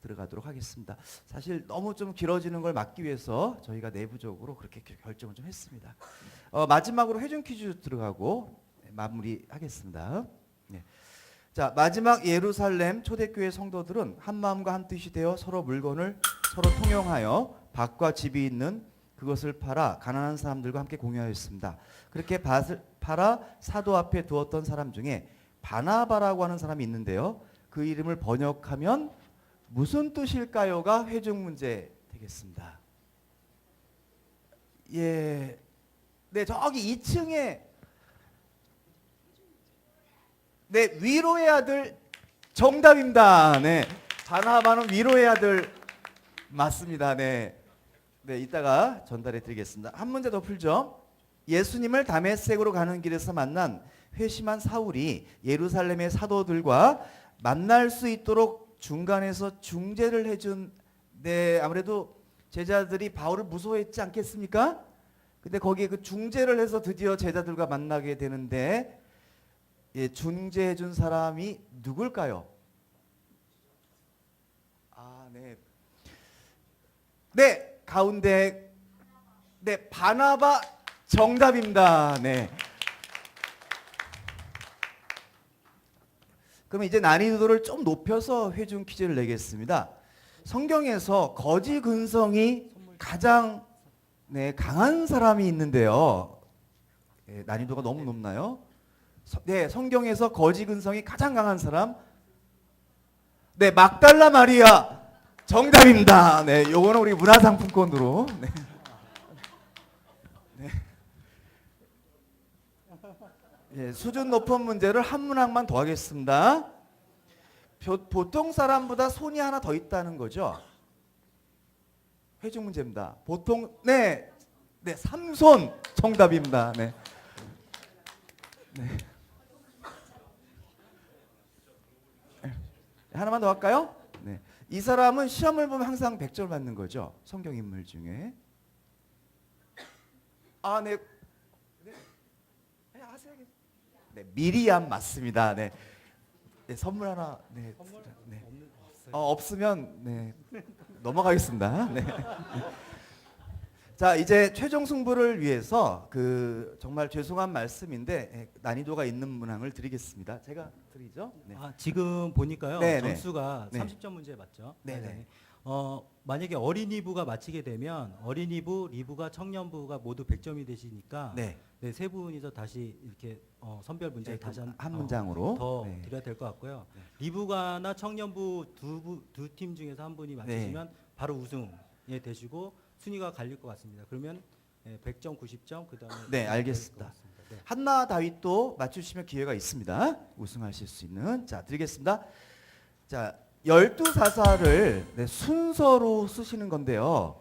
들어가도록 하겠습니다. 사실 너무 좀 길어지는 걸 막기 위해서 저희가 내부적으로 그렇게 결- 결정을 좀 했습니다. 어, 마지막으로 회중 퀴즈 들어가고 네, 마무리하겠습니다. 네. 자 마지막 예루살렘 초대교회 성도들은 한 마음과 한 뜻이 되어 서로 물건을 서로 통용하여 밭과 집이 있는 그것을 팔아 가난한 사람들과 함께 공유하였습니다. 그렇게 밭을 팔아 사도 앞에 두었던 사람 중에 바나바라고 하는 사람이 있는데요. 그 이름을 번역하면 무슨 뜻일까요가 회중 문제 되겠습니다. 예. 네, 저기 2층에 네, 위로의 아들 정답입니다. 네. 바나바는 위로의 아들 맞습니다. 네. 네, 이따가 전달해 드리겠습니다. 한 문제 더 풀죠. 예수님을 다메섹으로 가는 길에서 만난 회심한 사울이 예루살렘의 사도들과 만날 수 있도록 중간에서 중재를 해준 네 아무래도 제자들이 바울을 무서워했지 않겠습니까? 근데 거기에 그 중재를 해서 드디어 제자들과 만나게 되는데 예, 중재해 준 사람이 누굴까요? 아, 네. 네, 가운데 네, 바나바 정답입니다. 네. 그럼 이제 난이도를 좀 높여서 회중 퀴즈를 내겠습니다. 성경에서 거지 근성이 가장 네, 강한 사람이 있는데요. 예, 난이도가 너무 높나요? 서- 네, 성경에서 거지 근성이 가장 강한 사람. 네, 막달라 마리아 정답입니다. 네, 요거는 우리 문화상품권으로. 네. 예, 수준 높은 문제를 한 문항만 더 하겠습니다. 보- 보통 사람보다 손이 하나 더 있다는 거죠. 회중 문제입니다. 보통 네, 네 삼손 정답입니다. 네. 네. 네, 하나만 더 할까요? 네. 이 사람은 시험을 보면 항상 100점 받는 거죠. 성경 인물 중에. 아, 네. 네. 네, 하세요. 네, 미리암 맞습니다. 네. 네, 선물 하나 네. 네. 어, 없으면 네. 넘어가겠습니다. 네. 자, 이제 최종 승부를 위해서 그 정말 죄송한 말씀인데 예, 난이도가 있는 문항을 드리겠습니다. 제가 드리죠. 네. 아, 지금 보니까요. 네, 네. 점수가 네. 30점 문제 맞죠? 네, 네. 어, 만약에 어린이부가 마치게 되면 어린이부, 리부가 청년부가 모두 100점이 되시니까 네. 네. 세 분이서 다시 이렇게 어, 선별 문제 네, 를 다시 한, 한 어, 문장으로 더 네. 드려야 될 것 같고요. 리부가나 청년부 두팀 중에서 한 분이 맞히시면 네. 바로 우승에 되시고 순위가 갈릴 것 같습니다. 그러면 예, 100점, 90점 그다음에 네, 알겠습니다. 네. 한나 다윗도 맞추시면 기회가 있습니다. 우승하실 수 있는. 자, 드리겠습니다. 자, 열두 사사를 네, 순서로 쓰시는 건데요.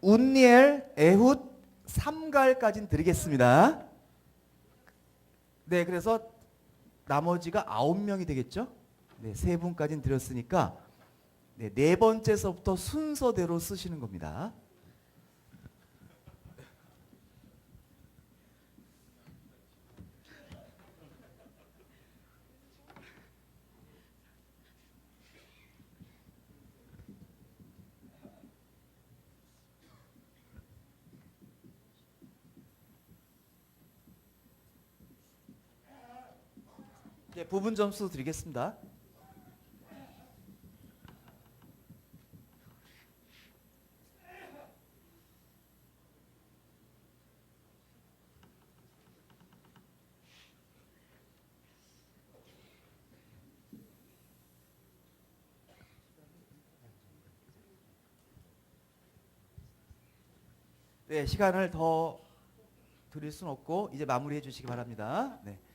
운니엘, 에훗, 삼갈까지는 드리겠습니다. 네, 그래서 나머지가 아홉 명이 되겠죠? 네, 세 분까지는 드렸으니까 네, 네 번째서부터 순서대로 쓰시는 겁니다. 네, 부분 점수 드리겠습니다. 네, 시간을 더 드릴 수는 없고 이제 마무리해 주시기 바랍니다. 네. 네.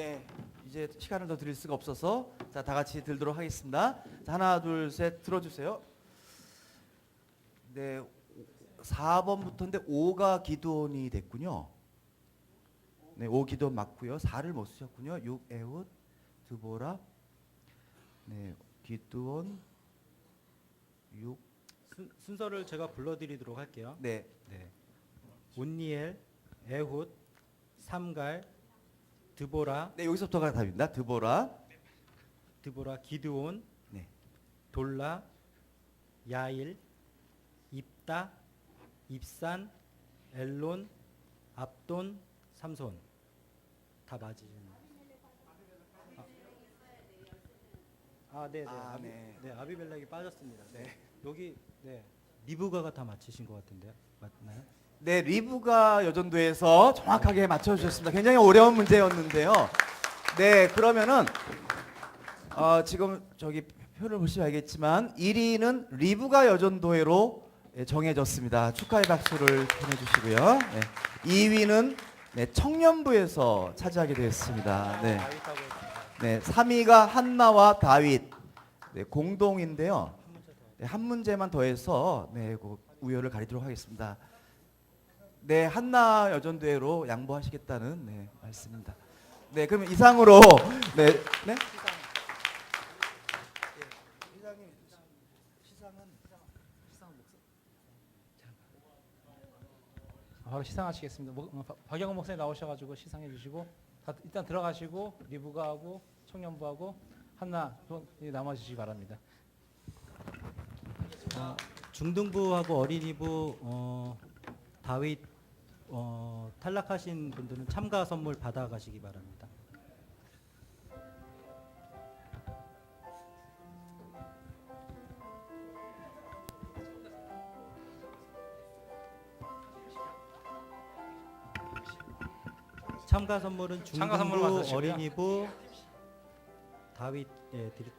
네. 이제 시간을 더 드릴 수가 없어서 자, 다 같이 들도록 하겠습니다. 자, 하나, 둘, 셋 들어 주세요. 네. 4번부터인데 5가 기도원이 됐군요. 네, 5 기도원 맞고요. 4를 못 쓰셨군요. 6 에훗 드보라 네, 기도원 6 순, 순서를 제가 불러드리도록 할게요. 네. 네. 온니엘, 에훗, 삼갈, 드보라, 네, 여기서부터가 답입니다. 드보라 드보라, 기드온, 네. 돌라, 야일, 입다, 입산, 엘론, 압돈, 삼손 다 맞으시나요? 아, 네, 네, 아, 아 비, 네. 네, 아비멜렉이 빠졌습니다. 네, 여기 네 리브가가 다 맞히신 것 같은데요, 맞나요? 네, 리브가 여전도에서 정확하게 맞춰 주셨습니다. 굉장히 어려운 문제였는데요. 네, 그러면은 어, 지금 저기 표를 보시면 알겠지만 1위는 리브가 여전도회로 예, 정해졌습니다. 축하의 박수를 보내주시고요. 네. 2위는 네, 청년부에서 차지하게 되었습니다. 네. 네, 3위가 한나와 다윗 네, 공동인데요. 네, 한 문제만 더해서 네, 그 우열을 가리도록 하겠습니다. 네, 한나 여전대로 양보하시겠다는 네, 말씀입니다. 네, 그럼 이상으로 네, 네. 바로 시상하시겠습니다. 목- 어, 박- 박영호 목사님 나오셔가지고 시상해 주시고 다 일단 들어가시고 리브가 하고 청년부하고 한나 또 남아주시기 바랍니다. 어, 중등부하고 어린이부 어, 다윗 어, 탈락하신 분들은 참가 선물 받아가시기 바랍니다. 참가 선물은 참가 선물 중등부. 어린이부 다윗 예 드릴게요.